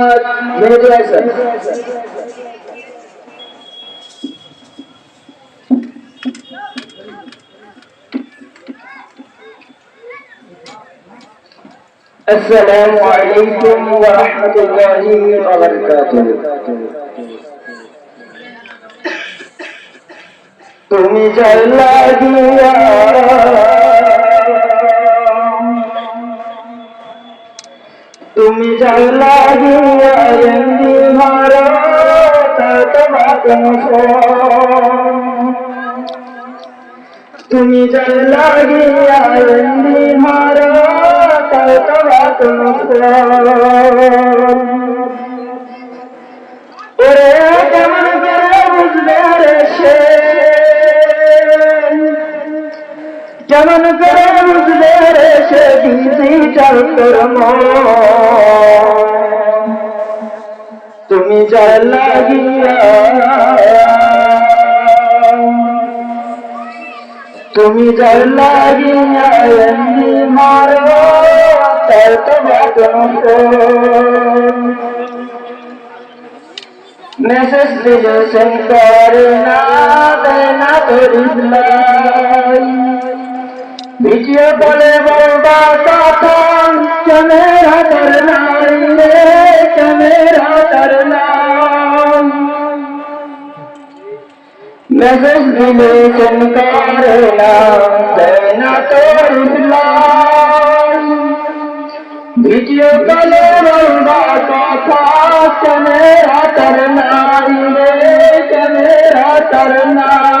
মোহাম্মদ মেহেদি হাসান السلام عليكم ورحمة الله وبركاته তুমি জাল্লা দিয়া তুমি কেমন করে বুঝবে রে কেমন করে বুঝবে রে সে ডিজিটাল তোর তুমি যা লাগিয়া তুমি যা লাগিয়া মারো, তার তোমার মেসেজ দিয়েছেন করে না দেয় না রিপ্লাই ভিডিও বলে বলবা তখন ক্যামেরা তোর নাই রে ক্যামেরা তোর নাই। মেসেজ দিয়েছেন করে না দেয় না তোর ভিডিও কলে বলবা কথা ক্যামেরা তোর নাই রে ক্যামেরা তোর নাই।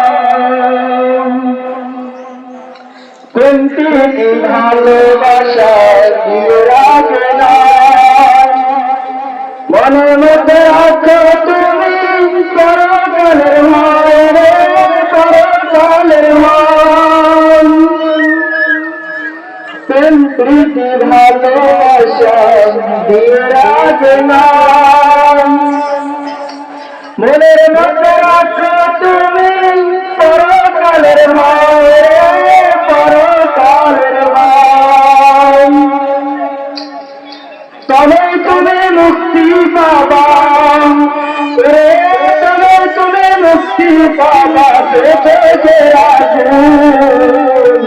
কুন্তি ভালোবাসা দিয়ে রাখে না। মনের মধ্যে রাখো তুমি পরকালের মায়ের পরকালের মান প্রেম প্রীতি ভালোবাসা দিয়ে রাখে না। মনের মধ্যে রাখো তুমি পরকালের মায়ের পাবা রে তবে তুমি মুক্তি পাবা থেকে আগুন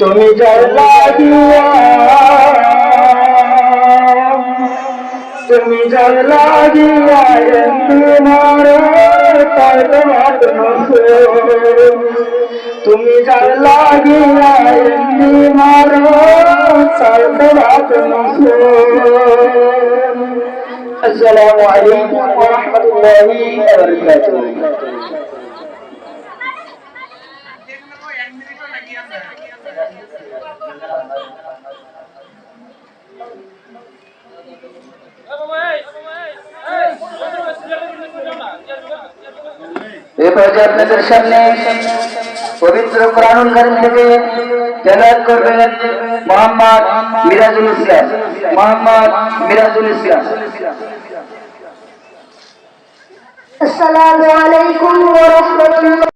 তুমি যার লাগিয়া তুমি যার লাগিয়া তোমার তুমি যার লাগিয়া তোমার তার তোমার السلام عليكم ورحمة الله وبركاته এই পর্যায়ে আপনাদের সামনে পবিত্র কোরআনুল করিম থেকে তেলাওয়াত করবেন মোহাম্মদ মিরাজুল ইসলাম। মোহাম্মদ মিরাজুল ইসলাম। আসসালামু আলাইকুম ওয়া রাহমাতুল্লাহ।